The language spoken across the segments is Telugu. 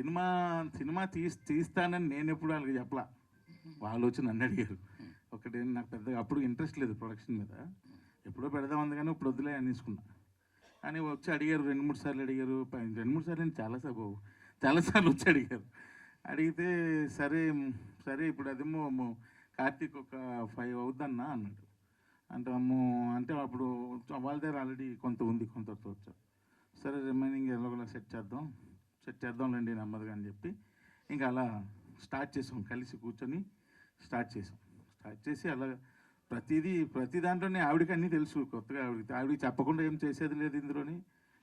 సినిమా సినిమా తీసి తీస్తానని నేను ఎప్పుడు వాళ్ళకి చెప్పలా. వాళ్ళు వచ్చి నన్ను అడిగారు. ఒకటి నాకు పెద్దగా అప్పుడు ఇంట్రెస్ట్ లేదు ప్రొడక్షన్ మీద. ఎప్పుడో పెడదాం ఉంది కానీ ఇప్పుడు వద్దులే అనేసుకున్నా. కానీ వచ్చి అడిగారు రెండు మూడు సార్లు అడిగారు. రెండు మూడు సార్లు చాలాసార్లు బాబు. చాలాసార్లు వచ్చి అడిగారు. అడిగితే సరే సరే ఇప్పుడు అదేమో కార్తీక్ ఒక ఫైవ్ అవుద్దన్నా అన్నాడు. అంటే అమ్మో అంటే అప్పుడు వాళ్ళ దగ్గర ఆల్రెడీ కొంత ఉంది కొంత వచ్చారు సరే రిమైనింగ్ ఎలాగోలా సెట్ చేద్దాం. సెట్ చేద్దాంలేండి నెమ్మదిగా అని చెప్పి ఇంకా అలా స్టార్ట్ చేసాం కలిసి కూర్చొని స్టార్ట్ చేసాం. స్టార్ట్ చేసి అలా ప్రతిదీ ప్రతి దాంట్లోనే ఆవిడకి అన్నీ తెలుసు కొత్తగా ఆవిడకి ఆవిడకి చెప్పకుండా ఏం చేసేది లేదు ఇందులోని.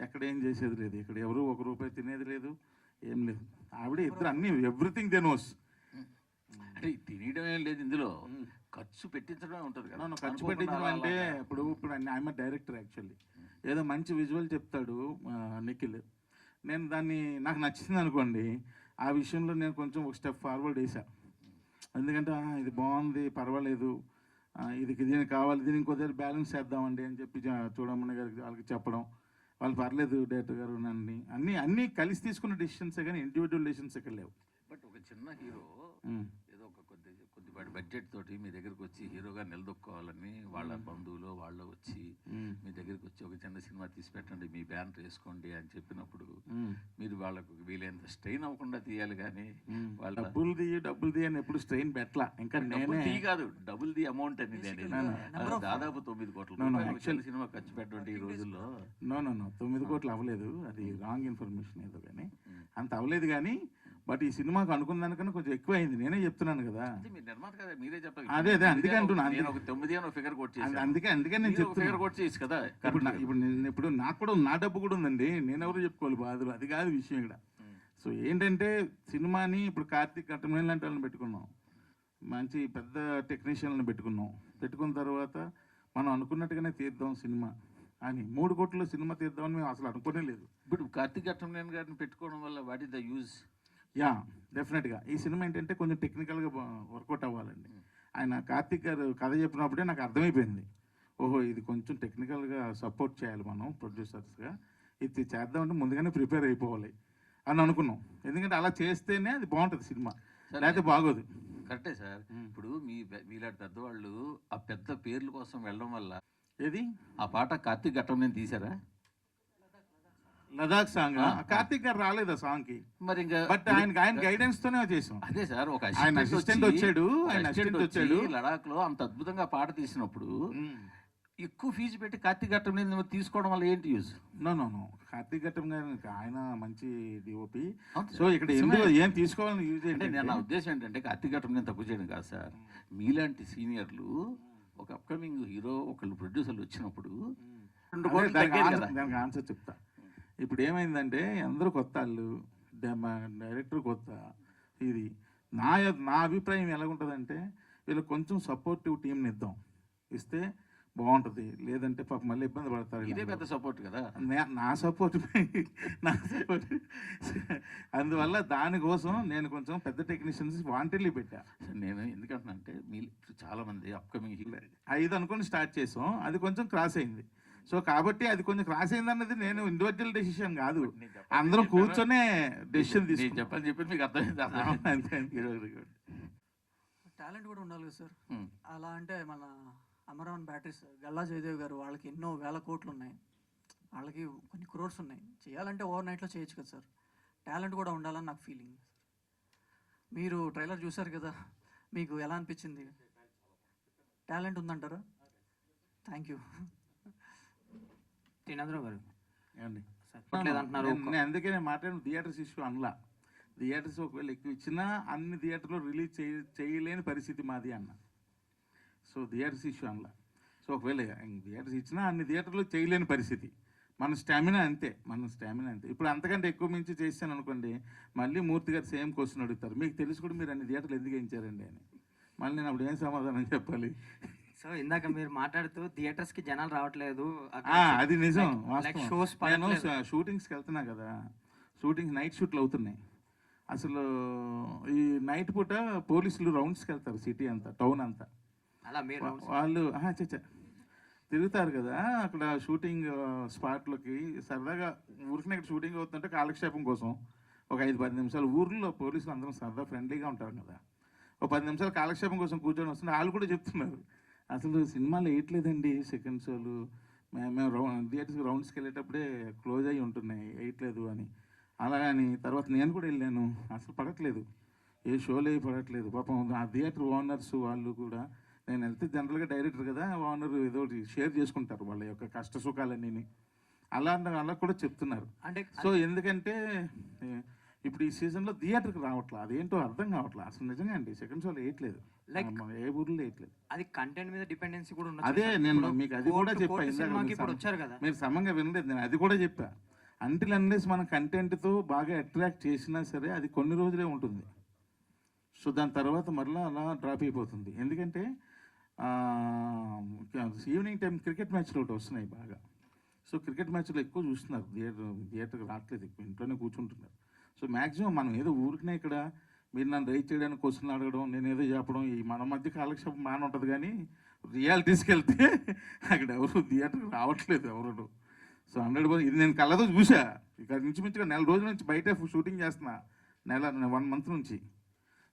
ఎక్కడ ఏం చేసేది లేదు ఇక్కడ ఎవరు ఒక రూపాయి తినేది లేదు ఏం లేదు. ఆవిడ ఇద్దరు అన్నీ ఎవ్రీథింగ్ దే నోస్ అంటే తినేయడం ఏం లేదు ఇందులో. ఖర్చు పెట్టించడమే ఉంటుంది కదా. ఖర్చు పెట్టించడం అంటే. ఇప్పుడు ఇప్పుడు ఆయన డైరెక్టర్ యాక్చువల్లీ. ఏదో మంచి విజువల్ చెప్తాడు నిఖిల్. నేను దాన్ని నాకు నచ్చింది అనుకోండి ఆ విషయంలో నేను కొంచెం ఒక స్టెప్ ఫార్వర్డ్ వేసా ఎందుకంటే "ఆ, ఇది బాగుంది పర్వాలేదు. ఇది దీనికి కావాలి దీనికి కొద్దిగా బ్యాలెన్స్ చేద్దామండి అని చెప్పి చూడమని గారికి వాళ్ళకి చెప్పడం. వాళ్ళు పర్లేదు డైరెక్టర్ గారు నన్ను అన్నీ అన్నీ కలిసి తీసుకున్న డెసిషన్సే కానీ ఇండివిజువల్ డెసిషన్స్ ఇక్కడ లేవు. బట్ ఒక చిన్న హీరో కొద్దిపాటి బడ్జెట్ తోటి మీ దగ్గరికి వచ్చి హీరోగా నిలదొక్కోవాలని వాళ్ళ బంధువులు వాళ్ళు వచ్చి. మీ దగ్గరికి వచ్చి ఒక చిన్న సినిమా తీసి పెట్టండి మీ బ్యానర్ వేసుకోండి అని చెప్పినప్పుడు. మీరు వాళ్ళకు వీలైనంత స్ట్రెయిన్ అవ్వకుండా తీయాలి కానీ. వాళ్ళ డబ్బులు ది డబ్బులు ది అని ఎప్పుడు స్ట్రెయిన్ పెట్టలా. ఇంకా నేనే కాదు డబుల్ ది అమౌంట్ of- దాదాపు తొమ్మిది కోట్ల సినిమా ఖర్చు పెట్టండి ఈ రోజుల్లో. నో నో నో తొమ్మిది కోట్లు అవ్వలేదు. అది రాంగ్ ఇన్ఫర్మేషన్ ఏదో కానీ. అంత అవ్వలేదు కానీ బట్ ఈ సినిమాకు అనుకున్న దానికన్నా కొంచెం ఎక్కువ అయింది నేనే చెప్తున్నాను కదా. మీరు నిర్మాత కదా మీరే చెప్పాలి. అదే, అదే, అందుకే అంటున్నా, నేను ఒక తొమ్మిది అని ఫిగర్ కొట్ అంద- చేసి అందుకే అందుకే నేను ఫిగర్ చెప్తున్నా. కొట్ చేయొచ్చు కదా. ఇప్పుడు ఇప్పుడు నేను ఇప్పుడు నాకు కూడా నా డబ్బు కూడా ఉందండి. నేను ఎవరు చెప్పుకోవాలి? బాధలు అది కాదు విషయం ఇక్కడ. సో ఏంటంటే సినిమాని ఇప్పుడు కార్తీక్ కట్టమైన లాంటి వాళ్ళని పెట్టుకున్నాం. మంచి పెద్ద టెక్నీషియన్లను పెట్టుకున్నాం. పెట్టుకున్న తర్వాత మనం అనుకున్నట్టుగానే తీద్దాం సినిమా అని. మూడు కోట్ల సినిమా తీద్దామని మేము అసలు అనుకోనే లేదు. ఇప్పుడు కార్తీక్ అట్టంనేని గారిని పెట్టుకోవడం వల్ల what is the use? Yeah డెఫినెట్గా ఈ సినిమా ఏంటంటే కొంచెం టెక్నికల్గా వర్కౌట్ అవ్వాలండి. ఆయన కార్తీక్ గారు కథ చెప్పినప్పుడే నాకు అర్థమైపోయింది. ఓహో ఇది కొంచెం టెక్నికల్గా సపోర్ట్ చేయాలి మనం ప్రొడ్యూసర్స్గా ఇది చేద్దామంటే ముందుగానే ప్రిపేర్ అయిపోవాలి అని అనుకున్నాం. ఎందుకంటే అలా చేస్తేనే అది బాగుంటుంది సినిమా. లేకపోతే బాగోదు. కరెక్టే సార్. ఇప్పుడు మీ మీలాంటి పెద్దవాళ్ళు ఆ పెద్ద పేర్ల కోసం వెళ్ళడం వల్ల ఏది? ఆ పాట కార్తీక్ అట్టంనేని తీసారా లదాఖ్ సాంగ్ కార్తీక్ గారు రాలేదు ఆ సాంగ్కి. మరి ఇంకా బట్ ఆయన ఆయన గైడెన్స్ తోనే చేసాం అదే సార్ ఒక ఆయన వచ్చి- వచ్చాడు, ఆయన వచ్చి వచ్చాడు. లడాక్లో అంత అద్భుతంగా పాట తీసినప్పుడు. ఎక్కువ ఫీజు పెట్టి కార్తీక్ అట్టంనేని తీసుకోవడం వల్ల ఏంటి use no no no Karthik Ghattam గారు ఆయన మంచి డిఓపి సో ఇక్కడ ఏం తీసుకోవాలని యూజ్ అంటే నేను నా ఉద్దేశం ఏంటంటే కార్తీక్ ఘట్టం నేను తక్కువ చేయడం కాదు సార్. మీలాంటి సీనియర్లు ఒక అప్కమింగ్ హీరో ఒకళ్ళు ప్రొడ్యూసర్లు వచ్చినప్పుడు రెండు కోట్లు ఆన్సర్ చెప్తా. ఇప్పుడు ఏమైందంటే అందరూ కొత్త వాళ్ళు డైరెక్టర్ కొత్త ఇది. నా నా అభిప్రాయం ఎలాగుంటుందంటే వీళ్ళకి కొంచెం సపోర్టివ్ టీంని ఇద్దాం. ఇస్తే బాగుంటుంది. లేదంటే పాప మళ్ళీ ఇబ్బంది పడతారు ఇదే. పెద్ద సపోర్ట్ కదా? నే- సపోర్ట్ నా సపోర్ట్. అందువల్ల దానికోసం నేను కొంచెం పెద్ద టెక్నీషియన్స్ వాంటెడ్లీ పెట్టా. నేను ఎందుకంటున్నా అంటే మీ ఇప్పుడు చాలా మంది అప్కమింగ్ ఐదు అనుకుని స్టార్ట్ చేసాం. అది కొంచెం క్రాస్ అయింది. సో కాబట్టి అది కొంచెం క్రాస్ అయింది అన్నది నేను ఇండివిజువల్ డెసిషన్ కాదు. అందరం కూర్చొనే డెసిషన్ నేను తీసుకుంటాం. చెప్పని చెప్పి మీకు అర్థమైంది టాలెంట్ కూడా ఉండాలి కదా సార్. అలా అంటే మన అమరావన్ బ్యాటరీస్ గల్లా జయదేవ్ గారు వాళ్ళకి ఎన్నో వేల కోట్లు ఉన్నాయి. వాళ్ళకి కొన్ని క్రోర్స్ ఉన్నాయి. చేయాలంటే ఓవర్ నైట్లో చేయొచ్చు కదా సార్. టాలెంట్ కూడా ఉండాలని నాకు ఫీలింగ్ మీరు ట్రైలర్ చూసారు కదా మీకు ఎలా అనిపించింది? టాలెంట్ ఉందంటారా? Thank you. శ్రీనాథరావు గారు ఏమండి? చెప్పట్లేదు అంటున్నారు నేను- నేను అందుకే నేను మాట్లాడిన థియేటర్స్ ఇష్యూ అనలా. థియేటర్స్ ఒకవేళ ఎక్కువ ఇచ్చినా అన్ని థియేటర్లో రిలీజ్ చేయ చేయలేని పరిస్థితి మాది అన్న. సో థియేటర్స్ ఇష్యూ అనలా. సో ఒకవేళ థియేటర్స్ ఇచ్చినా అన్ని థియేటర్లో చేయలేని పరిస్థితి. మన స్టామినా అంతే మన స్టామినా అంతే. ఇప్పుడు అంతకంటే ఎక్కువ మించి చేశాను అనుకోండి మళ్ళీ మూర్తి గారు సేమ్ క్వశ్చన్ అడుగుతారు. మీకు తెలిసి కూడా మీరు అన్ని థియేటర్లు ఎందుకు వేయించారండి అని. మళ్ళీ నేను అప్పుడు ఏం సమాధానం చెప్పాలి? సో ఇందాక మీరు మాట్లాడుతూ థియేటర్స్కి జనాలు రావట్లేదు. ఆ, అది నిజం లైక్ వాస్తవం. షోస్ నేను షూ- షూటింగ్స్కి వెళ్తున్నా కదా షూటింగ్ నైట్ షూట్లు అవుతున్నాయి. అసలు ఈ నైట్ పూట పోలీసులు రౌండ్స్కి వెళ్తారు సిటీ అంతా టౌన్ అంతా. అలా మీరు వా- వాళ్ళు ఆహా, చచ్చ తిరుగుతారు కదా అక్కడ షూటింగ్ స్పాట్లోకి సరదాగా ఊరికి ఇక్కడ షూటింగ్ అవుతుంటే కాలక్షేపం కోసం ఒక ఐదు పది నిమిషాలు ఊర్లో పోలీసులు అందరం సరదా ఫ్రెండ్లీగా ఉంటారు కదా. ఒక పది నిమిషాలు కాలక్షేపం కోసం కూర్చొని వస్తుంటే వాళ్ళు కూడా చెప్తున్నారు అసలు సినిమాలు వేయట్లేదండి సెకండ్ షోలు మేము మేము రౌ థియేటర్స్ రౌండ్స్కి వెళ్ళేటప్పుడే క్లోజ్ అయ్యి ఉంటున్నాయి వేయట్లేదు అని. అలాగని తర్వాత నేను కూడా వెళ్ళాను. అసలు పడట్లేదు. ఏ షోలు పడట్లేదు. పాపం ఆ థియేటర్ ఓనర్స్ వాళ్ళు కూడా నేను వెళ్తే జనరల్గా డైరెక్టర్ కదా ఓనర్ ఏదో షేర్ చేసుకుంటారు వాళ్ళ యొక్క కష్ట సుఖాలన్నీ అలా అలా కూడా చెప్తున్నారు. అంటే సో ఎందుకంటే ఇప్పుడు ఈ సీజన్లో థియేటర్కి రావట్లా? అదేంటో అర్థం కావట్లా? అసలు నిజంగా అండి సెకండ్ షోలో వేయట్లేదు. మన ఏ ఊర్లో వేయట్లేదు అది కంటెంట్ మీద డిపెండెన్సీ కూడా ఉండొచ్చు అదే. నేను మీకు అది కూడా కోర్టు- చెప్పా కోర్టు ఇందాక సినిమాకి మీరు ఇప్పుడు వచ్చారు కదా. మీరు సమంగా వినలేదు నేను అది కూడా చెప్పా. అంటిల్ అన్లెస్ మన కంటెంట్తో బాగా అట్రాక్ట్ చేసినా సరే అది కొన్ని రోజులే ఉంటుంది. సో దాని తర్వాత మరలా అలా డ్రాప్ అయిపోతుంది. ఎందుకంటే ఈవినింగ్ టైం క్రికెట్ మ్యాచ్లు ఒకటి వస్తున్నాయి బాగా. సో క్రికెట్ మ్యాచ్లు ఎక్కువ చూస్తున్నారు. థియేటర్ థియేటర్కి రావట్లేదు ఎక్కువ. ఇంట్లోనే కూర్చుంటున్నారు. సో మ్యాక్సిమం మనం ఏదో ఊరికనే ఇక్కడ మీరు నన్ను రైట్ చేయడానికి క్వశ్చన్లు అడగడం నేను ఏదో చెప్పడం ఈ మన మధ్య కాలక్షేపం మాన ఉంటుంది కానీ రియాలిటీస్కి వెళ్తే అక్కడ ఎవరు థియేటర్కి రావట్లేదు ఎవరు సో హండ్రెడ్ ఇది నేను కళ్ళతో చూసా. ఇక ఇంచుమించుగా నెల రోజుల నుంచి బయట షూటింగ్ చేస్తున్నా. నెల వన్ మంత్ నుంచి.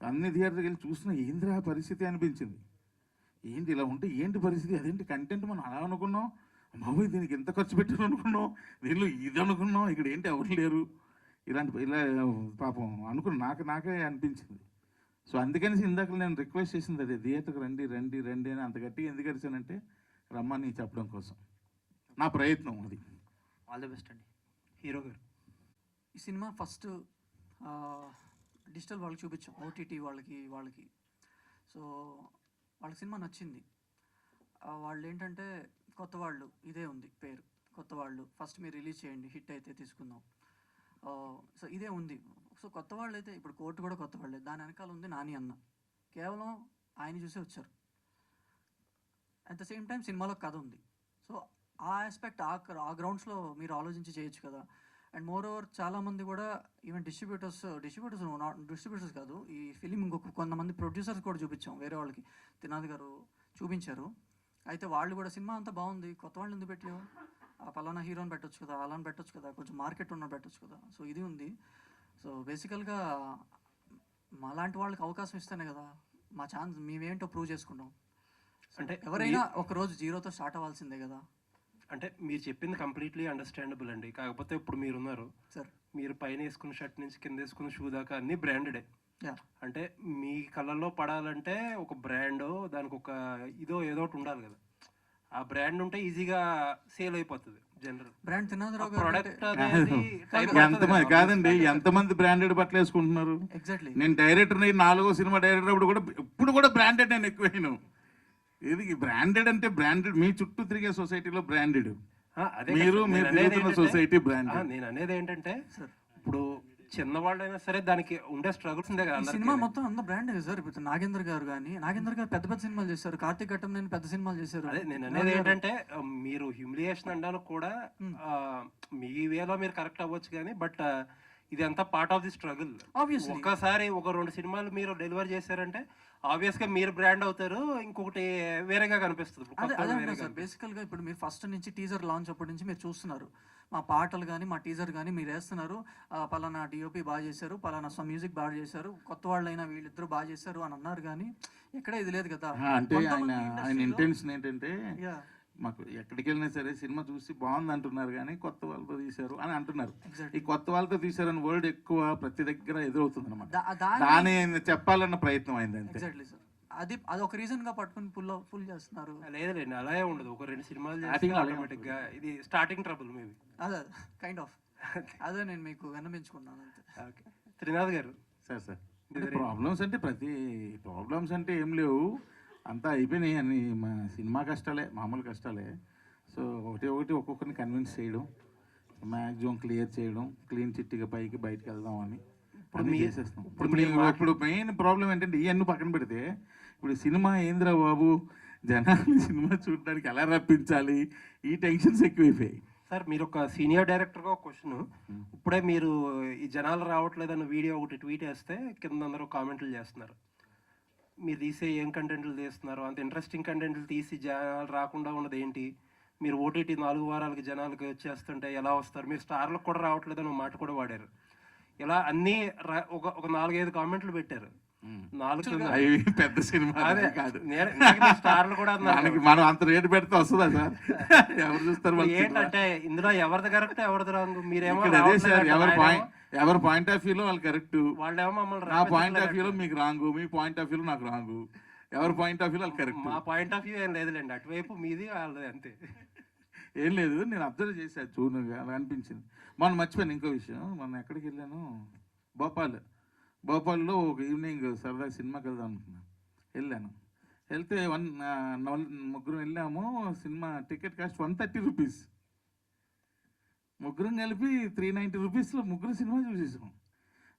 అన్ని థియేటర్కి వెళ్ళి చూస్తున్నా ఏంద్రా పరిస్థితి అనిపించింది. ఏంటి ఇలా ఉంటే ఏంటి పరిస్థితి? అదేంటి కంటెంట్ మనం అలా అనుకున్నాం? బాబోయ్ దీనికి ఎంత ఖర్చు పెట్టారు అనుకున్నాం దీనిలో ఇది అనుకున్నాం? ఇక్కడ ఏంటి ఎవరు లేరు? ఇలాంటి ఇలా పాపం అనుకుని నాకు నాకే అనిపించింది. సో అందుకని ఇందాక నేను రిక్వెస్ట్ చేసింది అదే థియేటర్కి రండి రండి రండి అని అంత గట్టిగా ఎందుకు అరిచానంటే రమ్మని చెప్పడం కోసం. నా ప్రయత్నం అది. ఆల్ ది బెస్ట్ అండి. హీరో గారు. ఈ సినిమా ఫస్ట్ డిజిటల్ వాళ్ళకి చూపించాం. ఓటీటీ వాళ్ళకి వాళ్ళకి. సో వాళ్ళకి సినిమా నచ్చింది. వాళ్ళు ఏంటంటే కొత్త వాళ్ళు ఇదే ఉంది పేరు. కొత్త వాళ్ళు ఫస్ట్ మీరు రిలీజ్ చేయండి హిట్ అయితే తీసుకుందాం. సో ఇదే ఉంది. సో కొత్త వాళ్ళు అయితే ఇప్పుడు కోర్టు కూడా కొత్త వాళ్ళే దాని వెనకాల ఉంది నాని అన్న. కేవలం ఆయన చూసే వచ్చారు. అట్ ద సేమ్ టైం సినిమాలో కథ ఉంది. సో ఆ ఆస్పెక్ట్ ఆ ఆ గ్రౌండ్స్లో మీరు ఆలోచించి చేయొచ్చు కదా. అండ్ మోర్ ఓవర్ చాలామంది కూడా even distributors distributors not distributors కాదు ఈ ఫిలిం ఇంకొక కొంతమంది ప్రొడ్యూసర్స్ కూడా చూపించాం వేరే వాళ్ళకి. తినాది గారు చూపించారు. అయితే వాళ్ళు కూడా సినిమా అంతా బాగుంది కొత్త వాళ్ళు ఎందుకు పెట్టావు పలానా హీరోని పెట్టొచ్చు కదా అలాని పెట్టొచ్చు కదా కొంచెం మార్కెట్ ఉన్న పెట్టొచ్చు కదా. సో ఇది ఉంది. సో బేసికల్గా మాలాంటి వాళ్ళకి అవకాశం ఇస్తేనే కదా మా ఛాన్స్ మేమేంటో ప్రూవ్ చేసుకుంటాం. అంటే ఎవరైనా ఒక రోజు జీరోతో స్టార్ట్ అవ్వాల్సిందే కదా. అంటే మీరు చెప్పింది కంప్లీట్లీ అండర్స్టాండబుల్ అండి. కాకపోతే ఇప్పుడు మీరున్నారు. సార్ మీరు పైన వేసుకున్న షర్ట్ నుంచి కింద వేసుకున్న షూ దాకా అన్ని బ్రాండెడే అంటే మీ కళ్ళల్లో పడాలంటే ఒక బ్రాండ్ దానికి ఒక ఇదో ఏదో ఒకటి ఉండాలి కదా. ఆ బ్రాండ్ ఉంటే ఈజీగా సేల్ అయిపోతుంది జనరల్. బ్రాండ్ తినాదరావు ప్రొడక్ట్ ఎంతమంది. కాదండి ఎంతమంది బ్రాండెడ్ బట్టలు వేసుకుంటున్నారు? ఎగ్జాక్ట్లీ నేను డైరెక్టర్ నాలుగో సినిమా డైరెక్టర్ అప్పుడు కూడా ఇప్పుడు కూడా బ్రాండెడ్ నేను ఎక్కువైనా. ఇది బ్రాండెడ్ అంటే బ్రాండెడ్ మీ చుట్టూ తిరిగే సొసైటీలో బ్రాండెడ్. ఆ, అదే మీరు. మీరు సొసైటీ ఆ, బ్రాండెడ్. నేను అనేది ఏంటంటే సార్ ఇప్పుడు చిన్నవాళ్ళైనా సరే దానికి ఉండే స్ట్రగుల్స్ ఉందే కదా అందరికీ. సినిమా మొత్తం అంతా బ్రాండ్ సార్? ఇప్పుడు నాగేంద్ర గారు కానీ నాగేంద్ర గారు పెద్ద పెద్ద సినిమాలు చేశారు. కార్తీక్ ఘట్టం నేను పెద్ద సినిమాలు చేశారు. అదే నేను అనేది ఏంటంటే ఆ, మీరు హ్యూమిలియేషన్ అనడానికి కూడా ఆ, మీ వేలో మీరు కరెక్ట్ అవ్వచ్చు కానీ బట్ ఇది అంతా part of the struggle Obviously. ఒక్కసారి ఒక రెండు సినిమాలు మీరు డెలివర్ చేశారంటే ఆబ్వియస్గా మీరు బ్రాండ్ అవుతారు ఇంకొకటి వేరేగా కనిపిస్తుంది. ఇప్పుడు అదే కొత్తగా అదే వేరేగా అంటున్నా సార్ బేసికల్గా ఇప్పుడు మీరు ఫస్ట్ నుంచి టీజర్ లాంచ్ అప్పటి నుంచి మీరు చూస్తున్నారు. మా పాటలు కానీ మా టీజర్ కానీ మీరు వేస్తున్నారు. పలానా డిఓపి బాగా చేశారు పలానా మ్యూజిక్ బాగా చేశారు కొత్త వాళ్ళైనా వీళ్ళిద్దరు బాగా చేశారు అని అన్నారు కానీ ఎక్కడ ఇది లేదు కదా. అంటే ఆయన ఆయన ఇంటెన్షన్ ఏంటంటే మాకు ఎక్కడికి వెళ్ళినా సరే సినిమా చూసి బాగుంది అంటున్నారు కానీ కొత్త వాళ్ళతో తీశారు అని అంటున్నారు. ఈ కొత్త వాళ్ళతో తీశారని వర్డ్ ఎక్కువ ప్రతి దగ్గర ఎదురవుతుంది అనమాట దాని చెప్పాలన్న ప్రయత్నం అయింది అంతే. అది అది ఒక రీజన్గా పట్టుకుని పుల్ పుల్ చేస్తున్నారు. లేదులేండి అలాగే ఉండదు. ఒక రెండు సినిమాలు ఆటోమేటిక్గా ఇది స్టార్టింగ్ ట్రబుల్ మేబీ అదే కైండ్ ఆఫ్ అదే నేను మీకు విన్నపించుకున్నాను అంతే. ఓకే త్రినాథ్ గారు. సార్ సార్ ప్రాబ్లమ్స్ అంటే ప్రతి ప్రాబ్లమ్స్ అంటే ఏం లేవు. అంతా అయిపోయినాయి అన్ని మా సినిమా కష్టాలే మామూలు కష్టాలే. సో ఒకటి ఒకటి ఒక్కొక్కరిని కన్విన్స్ చేయడం మ్యాక్సిమం క్లియర్ చేయడం క్లీన్ చిట్టిగా పైకి బయటికి వెళ్దాం అని ఇప్పుడు ఇప్పుడు మెయిన్ ప్రాబ్లం ఏంటంటే ఇవన్నీ పక్కన పెడితే ఇప్పుడు సినిమా ఏంద్రా బాబు? జనాలు సినిమా చూడడానికి ఎలా రప్పించాలి? ఈ టెన్షన్స్ ఎక్కువైపోయాయి. సార్ మీరు ఒక సీనియర్ డైరెక్టర్గా ఒక క్వశ్చన్. ఇప్పుడే మీరు ఈ జనాలు రావట్లేదన్న వీడియో ఒకటి ట్వీట్ వేస్తే కింద అందరూ కామెంట్లు చేస్తున్నారు. మీరు తీసే ఏం కంటెంట్లు తీస్తున్నారు? అంత ఇంట్రెస్టింగ్ కంటెంట్లు తీసి జనాలు రాకుండా ఉన్నది ఏంటి? మీరు ఓటీటీ నాలుగు వారాలకి జనాలకి వచ్చేస్తుంటే ఎలా వస్తారు? మీరు స్టార్లకు కూడా రావట్లేదని మాట కూడా వాడారు. ఇలా అన్నీ ఒక ఒక నాలుగైదు కామెంట్లు పెట్టారు. నాలుగు అవి పెద్ద సినిమా అదే కాదు. స్టార్లు కూడా మనకి మనం అంత రేటు పెడితే వస్తుందా సార్? ఎవరు చూస్తారు మన? ఏంటంటే ఇందులో ఎవరిది కరెక్ట్ ఎవరిది రాంగ్ మీరేమో అదే సార్ ఎవరి పాయింట్ ఎవరి పాయింట్ ఆఫ్ వ్యూలో వాళ్ళు కరెక్ట్ వాళ్ళేమో మమ్మల్ని నా పాయింట్ ఆఫ్ వ్యూలో మీకు రాంగు మీ పాయింట్ ఆఫ్ వ్యూలో నాకు రాంగు. ఎవరి పాయింట్ ఆఫ్ వ్యూలో వాళ్ళు కరెక్ట్ మా పాయింట్ ఆఫ్ వ్యూ ఏం లేదులేండి అటువైపు మీది వాళ్ళది అంతే. ఏం లేదు నేను అబ్జర్వ్ చేశాను చూడగా అలా అనిపించింది. మొన్న మర్చిపోయాను ఇంకో విషయం మొన్న ఎక్కడికి వెళ్ళాను? భోపాల్. భోపాల్లో ఒక ఈవినింగ్ సరదా సినిమాకి వెళ్దాం అనుకున్నాను వెళ్ళాను. వెళ్తే వన్ ముగ్గురు వెళ్ళాము. Cinema ticket cost one thirty rupees. ముగ్గురం కలిపి త్రీ నైంటీ రూపీస్లో ముగ్గురు సినిమా చూసేసాం.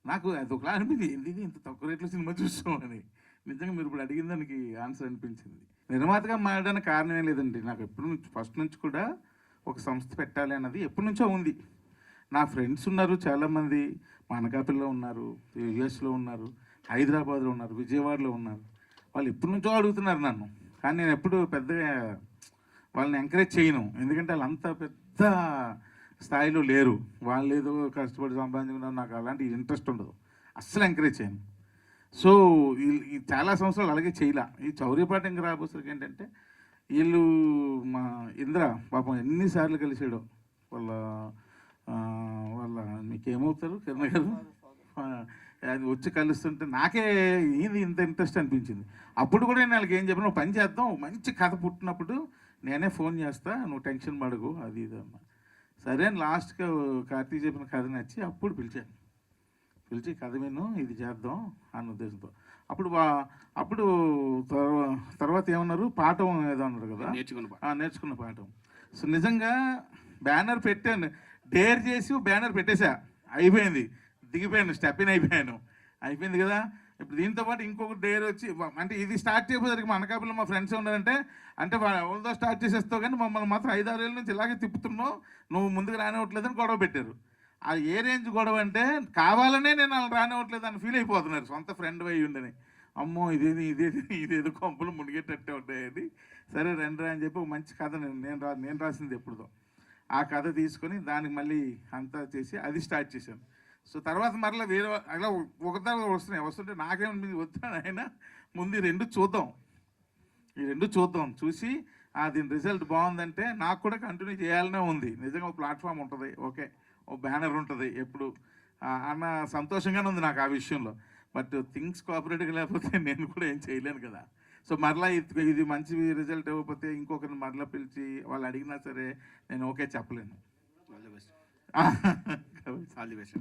నాకు అది ఒకలా అనిపించింది. ఏంది ఇంత తక్కువ రేట్లో సినిమా చూసామని నిజంగా మీరు ఇప్పుడు అడిగిన దానికి ఆన్సర్ అనిపించింది. నిర్మాతగా మారడానికి కారణం లేదండి. నాకు ఎప్పటి నుంచి ఫస్ట్ నుంచి కూడా ఒక సంస్థ పెట్టాలి అన్నది ఎప్పటి నుంచో ఉంది. నా ఫ్రెండ్స్ ఉన్నారు చాలామంది మా అనకాపల్లిలో ఉన్నారు యుఎస్లో ఉన్నారు హైదరాబాద్లో ఉన్నారు విజయవాడలో ఉన్నారు. వాళ్ళు ఎప్పటి నుంచో అడుగుతున్నారు నన్ను. కానీ నేను ఎప్పుడు పెద్దగా వాళ్ళని ఎంకరేజ్ చేయను. ఎందుకంటే వాళ్ళు అంత పెద్ద స్థాయిలో లేరు. వాళ్ళు ఏదో కష్టపడి సంపాదించుకున్నారు. నాకు అలాంటి ఇంట్రెస్ట్ ఉండదు. అస్సలు ఎంకరేజ్ చేయను. సో ఈ- ఈ చాలా సంవత్సరాలు అలాగే చేయలే. ఈ చౌర్యపాటి ఇంకా రాబోసరికి ఏంటంటే వీళ్ళు మా ఇంద్ర పాపం ఎన్నిసార్లు కలిసాడో వాళ్ళ వాళ్ళ మీకు ఏమవుతారు కిరణ్ గారు? అది వచ్చి కలుస్తుంటే నాకే ఇది ఇంత ఇంట్రెస్ట్ అనిపించింది. అప్పుడు కూడా నేను వాళ్ళకి ఏం చెప్పిన "నువ్వు పని చేద్దాం మంచి కథ పుట్టినప్పుడు నేనే ఫోన్ చేస్తా నువ్వు టెన్షన్ పడకు అది ఇది అన్న సరే అని లాస్ట్గా కార్తీక్ చెప్పిన కథ నచ్చి అప్పుడు పిలిచాను. పిలిచి కథ విను ఇది చేద్దాం అన్న ఉద్దేశంతో. అప్పుడు వా- అప్పుడు తర్వా- తర్వాత ఏమన్నారు? పాఠం ఏదో అన్నారు కదా? నేర్చుకున్న నేర్చుకున్న పాఠం. సో నిజంగా బ్యానర్ పెట్టాను. డేర్ చేసి బ్యానర్ పెట్టేశా. అయిపోయింది. దిగిపోయాను స్టెప్ ఇన్ అయిపోయాను. అయిపోయింది కదా? ఇప్పుడు దీంతో పాటు ఇంకొక డేర్ వచ్చి అంటే ఇది స్టార్ట్ చేయబోసరికి మా అనకాపల్లిలో మా ఫ్రెండ్స్ ఉన్నారంటే అంటే వాళ్ళతో స్టార్ట్ చేసేస్తావు కానీ మమ్మల్ని మాత్రం ఐదారేళ్ళ నుంచి ఇలాగే తిప్పుతున్నావు. నువ్వు ముందుకు రానివ్వట్లేదని గొడవ పెట్టారు. ఆ ఏ రేంజ్ గొడవ అంటే కావాలనే నేను వాళ్ళు రానివ్వట్లేదు అని ఫీల్ అయిపోతున్నారు. సొంత ఫ్రెండ్ అయి ఉండని అమ్మో ఇదేది ఇదేది ఇదేదో కొంపలు మునిగేటట్టే ఉంటాయని సరే రండి అని చెప్పి ఒక మంచి కథ నేను నేను రా నేను రాసింది ఎప్పుడుదో. ఆ కథ తీసుకొని దానికి మళ్ళీ అంతా చేసి అది స్టార్ట్ చేశాను సో తర్వాత మరలా వేరే అలా ఒక తర్వాత వస్తున్నాయి. వస్తుంటే నాకేమనిపించి వద్దాను ఆయన ముందు రెండు చూద్దాం. ఈ రెండు చూద్దాం. చూసి దీని రిజల్ట్ బాగుందంటే నాకు కూడా కంటిన్యూ చేయాలనే ఉంది. నిజంగా ఒక ప్లాట్ఫామ్ ఉంటుంది. ఓకే. ఓ బ్యానర్ ఉంటుంది ఎప్పుడు. అన్న సంతోషంగానే ఉంది నాకు ఆ విషయంలో. బట్ థింగ్స్ కోఆపరేటివ్గా లేకపోతే నేను కూడా ఏం చేయలేను కదా. సో మరలా ఇది మంచి రిజల్ట్ ఇవ్వకపోతే ఇంకొకరిని మరలా పిలిచి వాళ్ళు అడిగినా సరే నేను ఓకే చెప్పలేను. All the best all the best